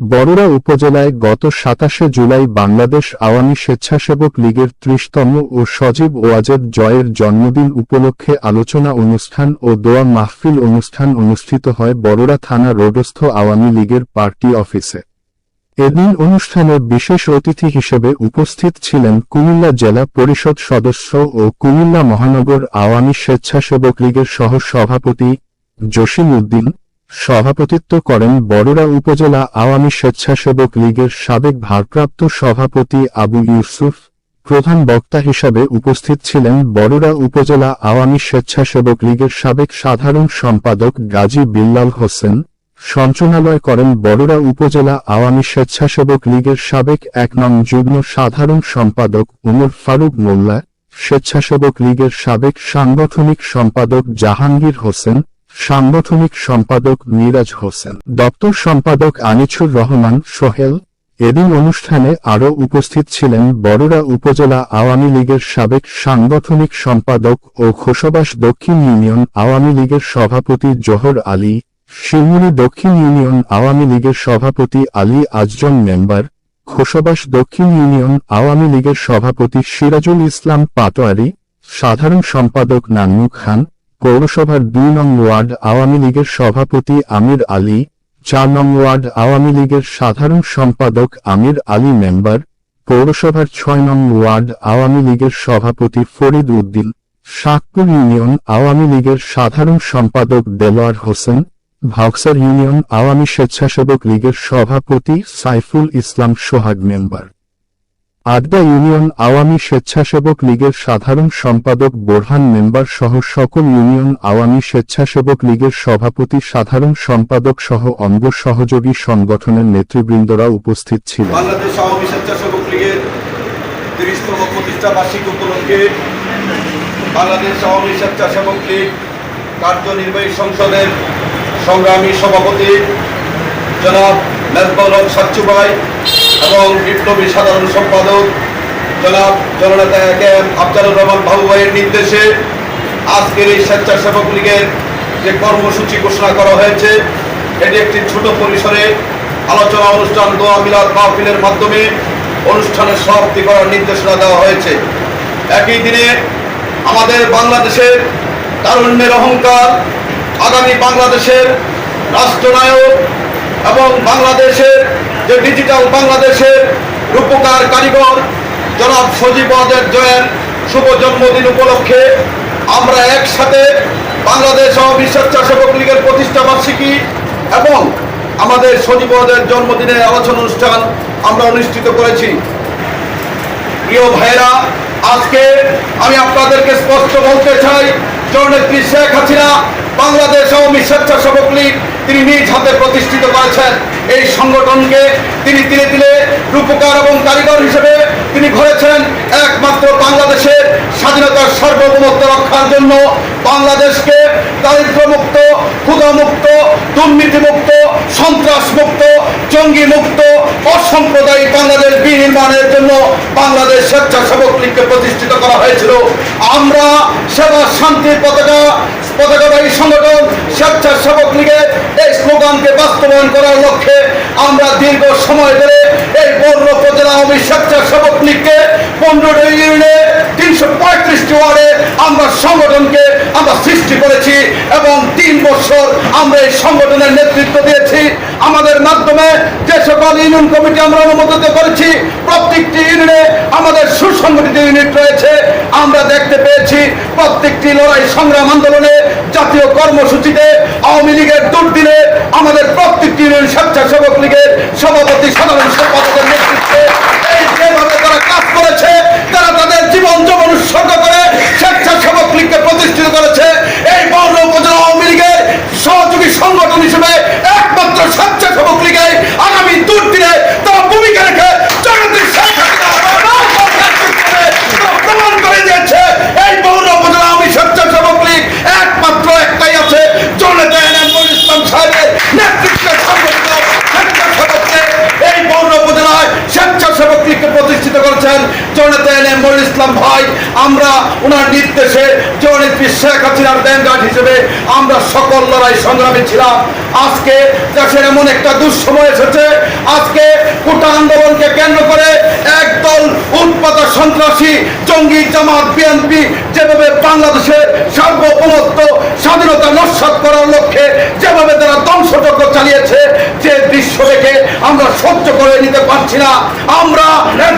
বরুড়া উপজেলায় গত সাতাশে জুলাই বাংলাদেশ আওয়ামী স্বেচ্ছাসেবক লীগের ত্রিশতম ও সজীব ওয়াজেদ জয়ের জন্মদিন উপলক্ষে আলোচনা অনুষ্ঠান ও দোয়া মাহফিল অনুষ্ঠান অনুষ্ঠিত হয় বরুড়া থানা রোডস্থ আওয়ামী লীগের পার্টি অফিসে। এদিন অনুষ্ঠানে বিশেষ অতিথি হিসেবে উপস্থিত ছিলেন কুমিল্লা জেলা পরিষদ সদস্য ও কুমিল্লা মহানগর আওয়ামী স্বেচ্ছাসেবক লীগের সহ সভাপতি জসিম উদ্দিন সভাপতিত্ব করেন বরুড়া উপজেলা আওয়ামী স্বেচ্ছাসেবক লীগের সাবেক ভারপ্রাপ্ত সভাপতি আবু ইউসুফ, প্রধান বক্তা হিসাবে উপস্থিত ছিলেন বরুড়া উপজেলা আওয়ামী স্বেচ্ছাসেবক লীগের সাবেক সাধারণ সম্পাদক গাজী বিল্লাল হোসেন, সঞ্চালনালয় করেন বরুড়া উপজেলা আওয়ামী স্বেচ্ছাসেবক লীগের সাবেক এক নং যুগ্ম সাধারণ সম্পাদক উমর ফারুক মোল্লা, স্বেচ্ছাসেবক লীগের সাবেক সাংগঠনিক সম্পাদক জাহাঙ্গীর হোসেন সাংগঠনিক সম্পাদক মিরাজ হোসেন, দপ্তর সম্পাদক আনিছুর রহমান, সোহেল। এদিন অনুষ্ঠানে আরও উপস্থিত ছিলেন বরুড়া উপজেলা আওয়ামী লীগের সাবেক সাংগঠনিক সম্পাদক ও খোসবাস দক্ষিণ ইউনিয়ন আওয়ামী লীগের সভাপতি জোহর আলী শিমুলি দক্ষিণ ইউনিয়ন আওয়ামী লীগের সভাপতি আলী আজজন মেম্বার খোসবাস দক্ষিণ ইউনিয়ন আওয়ামী লীগের সভাপতি সিরাজুল ইসলাম পাটোয়ারি, সাধারণ সম্পাদক নান্নু খান পৌরসভার দুই নং ওয়ার্ড আওয়ামী লীগের সভাপতি আমির আলী, চার নং ওয়ার্ড আওয়ামী লীগের সাধারণ সম্পাদক আমির আলী মেম্বার, পৌরসভার ছয় নং ওয়ার্ড আওয়ামী লীগের সভাপতি ফরিদ উদ্দিন শাকপুর ইউনিয়ন আওয়ামী লীগের সাধারণ সম্পাদক দেলোয়ার হোসেন ভাউক্সার ইউনিয়ন আওয়ামী স্বেচ্ছাসেবক লীগের সভাপতি সাইফুল ইসলাম সোহাগ মেম্বার। আড্ডা ইউনিয়ন আওয়ামী স্বেচ্ছাসেবক লীগের সাধারণ সম্পাদক বোরহান মেম্বার সহ সকল ইউনিয়ন আওয়ামী স্বেচ্ছাসেবক লীগের সভাপতি, সাধারণ সম্পাদক সহ অঙ্গ সহযোগী সংগঠনের নেতৃবৃন্দরা উপস্থিত সংসদের সংগ্রামী সভাপতি জনাব মেজবাউল হক এবং বিপ্লবী সাধারণ সম্পাদক জনাব জননেতা এম আফজালুর রহমান বাবু ভাইয়ের নির্দেশে আজকের এই স্বেচ্ছাসেবক লীগের যে কর্মসূচি ঘোষণা করা হয়েছে, এটি একটি ছোট পরিসরে আলোচনা অনুষ্ঠান দোয়া মিলাদ মাহফিলের মাধ্যমে অনুষ্ঠানের সমাপ্তি করার নির্দেশনা দেওয়া হয়েছে। একই দিনে আমাদের বাংলাদেশের তারুণ্যের অহংকার, আগামী বাংলাদেশের রাষ্ট্রনায়ক এবং বাংলাদেশের যে ডিজিটাল বাংলাদেশের রূপকার কারিগর জনাব সজীব ওয়াজেদ জয়ের শুভ জন্মদিন উপলক্ষে আমরা একসাথে বাংলাদেশ আওয়ামী স্বেচ্ছাসেবক লীগের প্রতিষ্ঠা বার্ষিকী এবং আমাদের সজীব ওয়াজেদ জন্মদিনের আলোচনা অনুষ্ঠান আমরা অনুষ্ঠিত করেছি। প্রিয় ভাইরা আজকে আমি আপনাদেরকে স্পষ্ট বলতে চাই, জননেত্রী শেখ হাসিনা বাংলাদেশ আওয়ামী স্বেচ্ছাসেবক লীগ, তিনি করেছেন। এই সংগঠনকে তিনি তিলে তিলে রূপকার এবং কারিগর হিসেবে তিনি ঘরেছেন একমাত্র বাংলাদেশের স্বাধীনতার সার্বভৌমত্ব রক্ষার জন্য। বাংলাদেশকে দারিদ্র্যমুক্ত, ক্ষুধামুক্ত, দুর্নীতিমুক্ত, সন্ত্রাসমুক্ত জঙ্গি মুক্ত অসাম্প্রদায়িক বাংলাদেশ বিনির্মাণের জন্য বাংলাদেশ স্বেচ্ছাসেবক লীগকে প্রতিষ্ঠিত করা হয়েছিল। আমরা সেবা শান্তির পতাকা, পতাকাবাহী সংগঠন স্বেচ্ছাসেবক লীগের এই স্লোগানকে বাস্তবায়ন করার লক্ষ্যে আমরা দীর্ঘ সময় ধরে এই বর্ণ উপজেলা আওয়ামী স্বেচ্ছাসেবক লীগকে পনেরোটি ইউনিয়নে তিনশো পঁয়ত্রিশটি ওয়ার্ডে আমরা সংগঠনকে আমরা সৃষ্টি করেছি এবং তিন বছর আমরা এই সংগঠনের নেতৃত্ব দিয়েছি। আমাদের মাধ্যমে যে সকল ইউনিয়ন কমিটি আমরা অনুমোদিত করেছি, প্রত্যেকটি ইউনিয়নে আমাদের সুসংগঠিত ইউনিট রয়েছে। আমরা দেখতে পেয়েছি প্রত্যেকটি লড়াই সংগ্রাম আন্দোলনে, জাতীয় কর্মসূচিতে আওয়ামী লীগের দুর্দিনে আমাদের প্রত্যেকটি ইউনিয়ন স্বেচ্ছাসেবক লীগের সভাপতি, সাধারণ সম্পাদকের নেতৃত্বে এই যেভাবে তারা কাজ করেছে তারা তাদের জীবন যৌবন উৎসর্গ করে স্বেচ্ছাসেবক লীগকে প্রতিষ্ঠিত করেছে এই বর্ণ উপজেলা আওয়ামী লীগের সহযোগী সংগঠন হিসেবে একমাত্র স্বেচ্ছাসেবক লীগে আগামী দুর্দিনে তারা ভূমিকা রেখে জগতের শেখ হাসিনা নেতৃত্বে তারা প্রমাণ করে দিয়েছে এই বর্ণ উপজেলা আওয়ামী স্বেচ্ছাসেবক লীগ একমাত্র একটাই আছে জননেতা এন এম ইসলাম সাহেবের নেতৃত্বে সংগঠিত স্বেচ্ছাসেবক লীগ। এই বর্ণ জনতা এনে মরুল ইসলাম ভাই আমরা ওনার নির্দেশে জননেত্রী শেখ হাসিনার ব্যাংকার্ড হিসেবে আমরা সকল লড়াই সংগ্রামে ছিলাম। আজকে দেশের এমন একটা দুঃসময় এসেছে। আজকে কোটা আন্দোলনকে কেন্দ্র করে জঙ্গি, জামাত বিএনপি যেভাবে বাংলাদেশের সার্বভৌমত্ব, স্বাধীনতা নস্বাত করার লক্ষ্যে যেভাবে তারা ধ্বংসযজ্ঞ চালিয়েছে, যে দৃশ্য দেখে আমরা সহ্য করে নিতে পারছি না। আমরা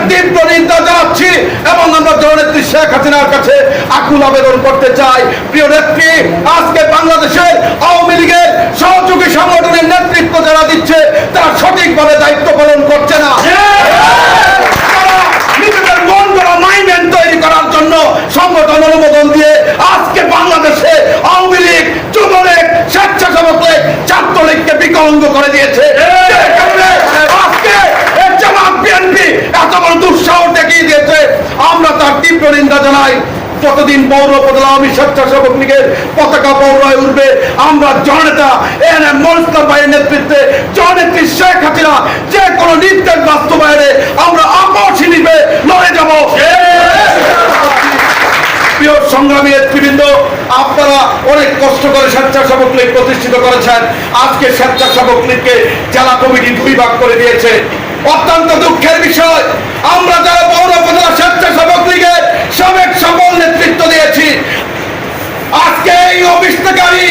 তীব্র নিন্দা জানাচ্ছি এবং আমরা জননেত্রী শেখ হাসিনার কাছে আকুল আবেদন করতে চাই। প্রিয় নেত্রী, আজকে বাংলাদেশের আওয়ামী লীগের সহযোগী সংগঠনের নেতৃত্ব যারা দিচ্ছে, তারা সঠিকভাবে দায়িত্ব পালন করছে না তারা নিজেদের মন করা মাইন্ড তৈরি করার জন্য সংগঠন অনুমোদন দিয়ে আজকে বাংলাদেশে আওয়ামী লীগ যুবলীগ স্বেচ্ছাসেবক লীগ ছাত্রলীগকে বিকলঙ্গ করে দিয়েছে যে কারণে আজকে এই জামাত বিএনপি এত বড় দুঃসাহস দেখিয়ে দিয়েছে আমরা তার তীব্র নিন্দা জানাই যতদিন পৌর উপজেলা আমি স্বেচ্ছাসেবক লীগের পতাকা পৌরায় উঠবে আমরা জননেতা এন এম মনস্তার নেতৃত্বে জননেত্রী শেখ হাসিনা যে কোনো নির্দেশ বাস্তবায়নে আমরা আপসী নিবে, লড়ে যাব। প্রিয় সংগ্রামী নেতৃবৃন্দ আপনারা অনেক কষ্ট করে স্বেচ্ছাসেবক লীগ প্রতিষ্ঠিত করেছেন। আজকে স্বেচ্ছাসেবক লীগকে জেলা কমিটি দুই ভাগ করে দিয়েছে। অত্যন্ত দুঃখের বিষয়, আমরা যারা পৌর উপজেলা স্বেচ্ছাসেবক লীগের সাবেক সকল নেতৃত্ব দিয়েছি। আজকে এই আমি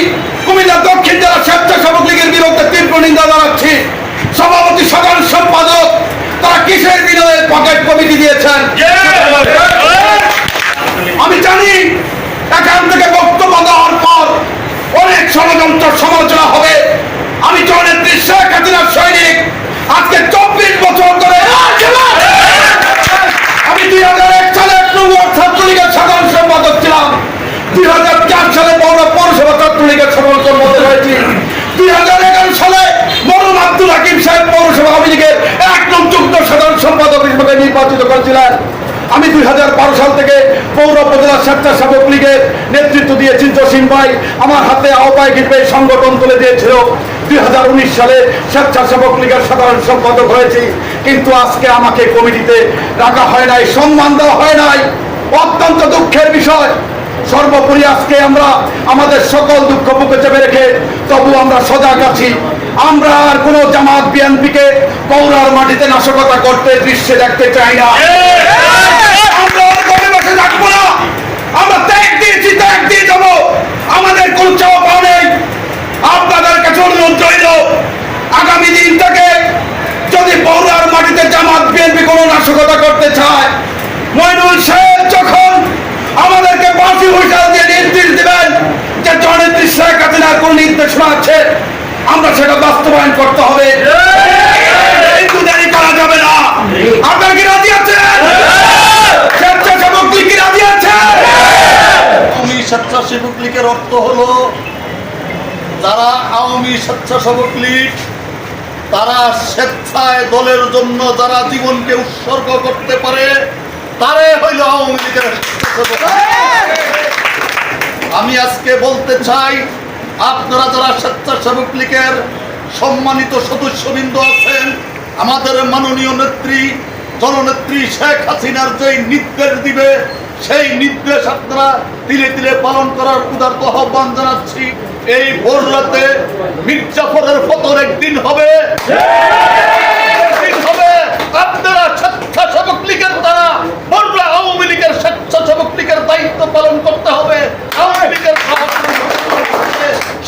কুমিল্লা দক্ষিণ জেলা স্বেচ্ছাসেবক লীগের বিরুদ্ধে তীব্র নিন্দা জানাচ্ছি। সভাপতি সাধারণ সম্পাদক, তারা কিসের বিনয়ের পকেট কমিটি দিয়েছেন? আমি জানি, এখান থেকে বক্তব্য দেওয়ার পর অনেক ষড়যন্ত্র সমালোচনা হবে। আমি শেখ হাসিনার সৈনিক, আজকে চব্বিশ বছর ধরে আমি দুই হাজার এক সালে এক নম্বর ছাত্রলীগের সাধারণ সম্পাদক ছিলাম দুই হাজার চার সালে পৌর পৌরসভা ছাত্রলীগের সাধারণ সম্পাদক হয়েছি দুই হাজার এগারো সালে মরুম আব্দুল হাকিম সাহেব পৌরসভা আওয়ামী লীগের এক নং যুগ্ম সাধারণ সম্পাদক হিসেবে নির্বাচিত করেছিলেন আমি দুই হাজার বারো সাল থেকে পৌর উপজেলা স্বেচ্ছাসেবক লীগের নেতৃত্ব দিয়েছি জসিম ভাই। আমার হাতে আহ্বায়ক হিসেবে সংগঠন তুলে দিয়েছিল। দুই হাজার উনিশ সালে স্বেচ্ছাসেবক লীগের সাধারণ সম্পাদক হয়েছি। কিন্তু আজকে আমাকে কমিটিতে রাখা হয় নাই, সম্মান দেওয়া হয় নাই। অত্যন্ত দুঃখের বিষয়। সর্বোপরি আজকে আমরা আমাদের সকল দুঃখ বুকে চেপে রেখে তবু আমরা সজাগ আছি। আমরা আর কোনো জামাত বিএনপিকে কৌরার মাটিতে নাশকতা করতে দৃশ্যে দেখতে চাই না। থাকব না। আমরা ত্যাগ দিয়েছি, ত্যাগ দিয়ে যাব। আমাদের কোন চাওয়া নেই। আপনাদের কাছে অনুরোধ রইল, আগামী দিন থেকে যদি পৌরার মাটিতে জামাত বিএনপি কোনো নাশকতা করতে চায়, মইনুল সাহেব যখন আমাদেরকে বাঁশি হুইসাল দিয়ে নির্দেশ দিবেন যে জননেত্রী শেখ হাসিনার কোন নির্দেশনা আছে, আমরা সেটা বাস্তবায়ন করতে হবে। একটু দেরি করা যাবে না। আপনার কি রাজি স্বেচ্ছাসেবক লীগের অর্থ হলো, যারা আওয়ামী স্বেচ্ছাসেবক লীগ, তারা স্বেচ্ছায় দলের জন্য যারা জীবনকে উৎসর্গ করতে পারে তারে হইল আওয়ামী লীগের আমি আজকে বলতে চাই, আপনারা যারা স্বেচ্ছাসেবক লীগের সম্মানিত সদস্যবৃন্দ আছেন, আমাদের মাননীয় নেত্রী, জননেত্রী শেখ হাসিনার যেই নির্দেশ দিবে সেই নির্দেশ আপনারা তিলে তিলে পালন করার উদার্ত আহ্বান জানাচ্ছি। এই ভোর রাতে মির্জাফরের পতন একদিন হবে। আপনারা স্বেচ্ছাসেবক লীগের দ্বারা আওয়ামী লীগের স্বেচ্ছাসেবক লীগের দায়িত্ব পালন করতে হবে। আওয়ামী লীগের।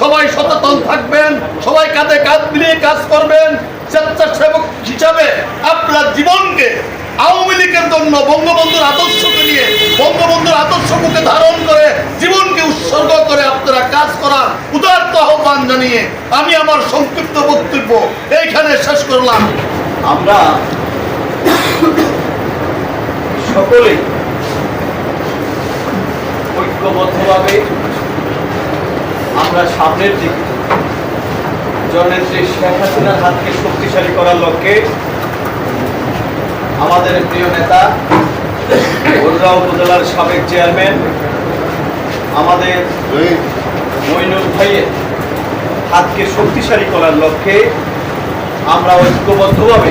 সবাই সচেতন থাকবেন, সবাই কাঁধে কাঁধ মিলিয়ে কাজ করবেন। স্বেচ্ছাসেবক হিসাবে আপনার জীবনকে আওয়ামী লীগের জন্য বঙ্গবন্ধুর আদর্শকে নিয়ে বঙ্গবন্ধুর আদর্শ মুখে ধারণ করে জীবনকে উৎসর্গ করে আপনারা কাজ করার উদার্ত আহ্বান জানিয়ে আমি আমার সংক্ষিপ্ত বক্তব্য এইখানে শেষ করলাম। আমরা সকলে ঐক্যবদ্ধভাবে আমরা সামনের দিকে জননেত্রী শেখ হাসিনার হাতকে শক্তিশালী করার লক্ষ্যে আমাদের প্রিয় নেতা বরুড়া উপজেলার সাবেক চেয়ারম্যান, আমাদের মইনুল ভাইয়ের হাতকে শক্তিশালী করার লক্ষ্যে আমরা ঐক্যবদ্ধভাবে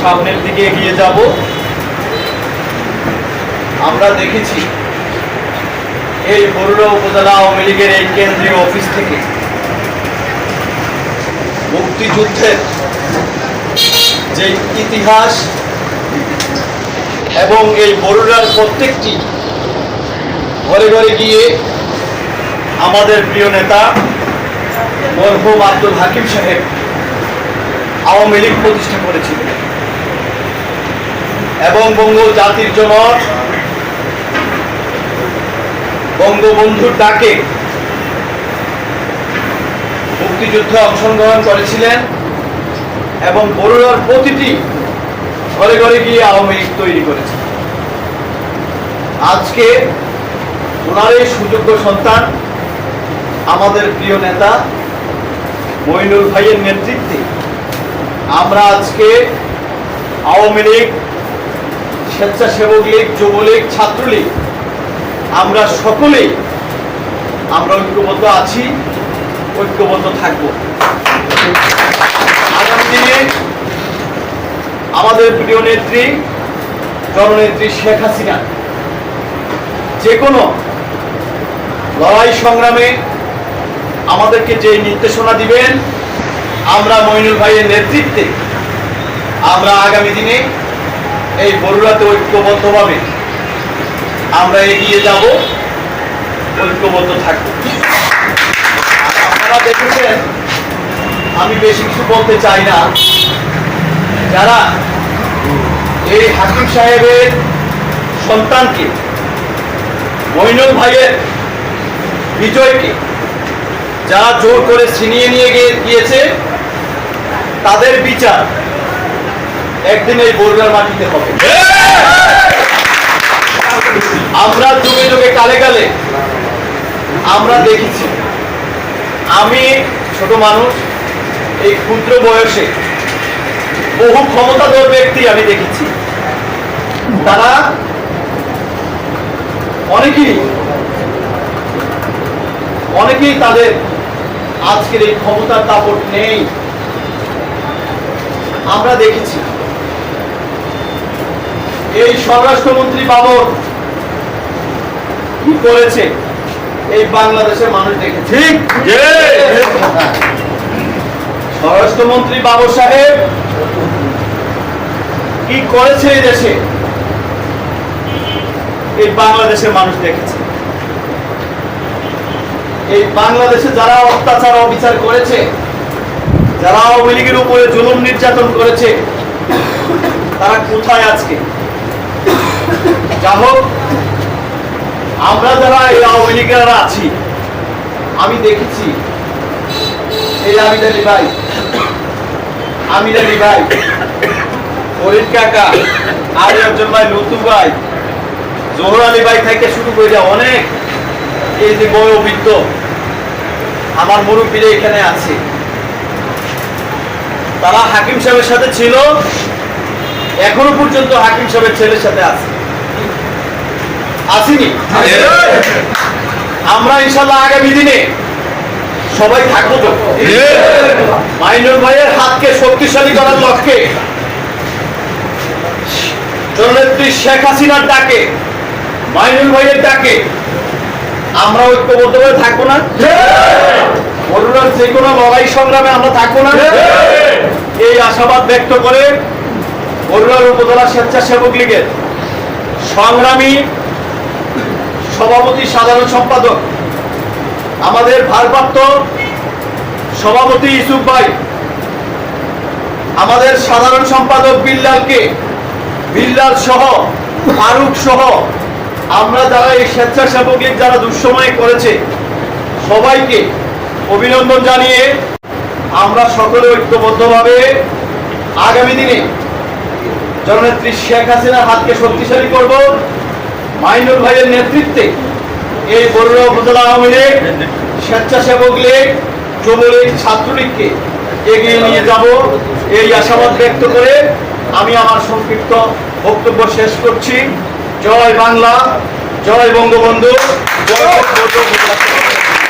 সামনের দিকে এগিয়ে যাব। আমরা দেখেছি এই বরুড়া উপজেলা আওয়ামী লীগের এই কেন্দ্রীয় অফিস থেকে মুক্তিযুদ্ধের যে ইতিহাস এবং এই বরুড়ার প্রত্যেকটি ঘরে ঘরে গিয়ে আমাদের প্রিয় নেতা মরহুম আব্দুল হাকিম সাহেব আওয়ামী লীগ প্রতিষ্ঠা করেছিলেন। এবং বঙ্গ জাতির জনক বঙ্গবন্ধুর ডাকে মুক্তিযুদ্ধে অংশগ্রহণ করেছিলেন। এবং বরুড়ার প্রতিটি ঘরে ঘরে গিয়ে আওয়ামী লীগ তৈরি করেছে। আজকে ওনার এই সুযোগ্য সন্তান আমাদের প্রিয় নেতা মইনুল ভাইয়ের নেতৃত্বে। আমরা আজকে আওয়ামী লীগ, স্বেচ্ছাসেবক লীগ যুবলীগ ছাত্রলীগ আমরা সকলেই আমরা ঐক্যবদ্ধ আছি, ঐক্যবদ্ধ থাকব। আমাদের প্রিয় নেত্রী, জননেত্রী শেখ হাসিনা। যে কোনো লড়াই সংগ্রামে আমাদেরকে যে নির্দেশনা দিবেন, আমরা মইনুল ভাইয়ের নেতৃত্বে আমরা আগামী দিনে এই বরুড়াতে ঐক্যবদ্ধভাবে আমরা এগিয়ে যাব, ঐক্যবদ্ধ থাকব। আপনারা দেখেছেন আমি বেশি কিছু বলতে চাই না। যারা এই হাকিম সাহেবের সন্তানকে, মইনুল ভাইয়ের বিজয়কে যারা জোর করে ছিনিয়ে নিয়ে গিয়ে গিয়েছে তাদের বিচার একদিন এই বরুড়ার মাটিতে হবে। আমরা যুগে যুগে কালে কালে আমরা দেখেছি, আমি ছোট মানুষ এই ক্ষুদ্র বয়সে বহু ক্ষমতাধর ব্যক্তি আমি দেখেছি। তারা অনেকেই অনেকেই তাদের আজকের এই ক্ষমতার দাপট নেই। আমরা দেখেছি। এই স্বরাষ্ট্রমন্ত্রী বাবর কি করেছে? এই বাংলাদেশের মানুষ দেখেছে। হ্যাঁ। স্বরাষ্ট্রমন্ত্রী বাবর সাহেব, কি করেছে এই দেশে? এই বাংলাদেশের মানুষ দেখেছে। এই বাংলাদেশে যারা অত্যাচার অবিচার করেছে, যারা আওয়ামী লীগের উপরে জুলুম নির্যাতন করেছে, তারা কোথায় আজকে? যা হোক আমরা যারা এই আওয়ামী লীগেরা আছি, আমি দেখেছি, এই আলী ভাই আমির আলী ভাই। ফরিদ কাকা আর একজন ভাই লুতু ভাই। জোহর আলী ভাই থেকে শুরু করে অনেক। এই যে বয়োবৃদ্ধ আমার মুরব্বীরা এখানে আছে। তারা হাকিম সাহেবের সাথে ছিল এখনও পর্যন্ত হাকিম সাহেবের ছেলের সাথে আছে। আসিনি? আমরা ইনশাল্লাহ আগামী দিনে সবাই থাকব তো। মাইনুল ভাইয়ের হাতকে শক্তিশালী করার লক্ষ্যে। জননেত্রী শেখ হাসিনার ডাকে মাইনুল ভাইয়ের ডাকে। আমরা ঐক্যবদ্ধভাবে থাকব না? বরুণার যে কোনো লড়াই সংগ্রামে আমরা থাকব না? এই আশাবাদ ব্যক্ত করে বরুণার উপজেলা স্বেচ্ছাসেবক লীগের সংগ্রামী সভাপতি সাধারণ সম্পাদক আমাদের ভারপ্রাপ্ত সভাপতি ইসুফ ভাই, আমাদের সাধারণ সম্পাদক বিল্লালকে বিল্লাল সহ, ফারুক সহ, আমরা যারা এই স্বেচ্ছাসেবক লীগ যারা দুঃসময় করেছে, সবাইকে অভিনন্দন জানিয়ে আমরা সকলে ঐক্যবদ্ধভাবে আগামী দিনে জননেত্রী শেখ হাসিনার হাতকে শক্তিশালী করব। মাইনুল ভাইয়ের নেতৃত্বে এই বরুড়া উপজেলা আওয়ামী লীগ স্বেচ্ছাসেবক লীগ, যুবলীগ, ছাত্রলীগকে এগিয়ে নিয়ে যাব। এই আশাবাদ ব্যক্ত করে আমি আমার সংক্ষিপ্ত বক্তব্য শেষ করছি। জয় বাংলা, জয় বঙ্গবন্ধু। জয়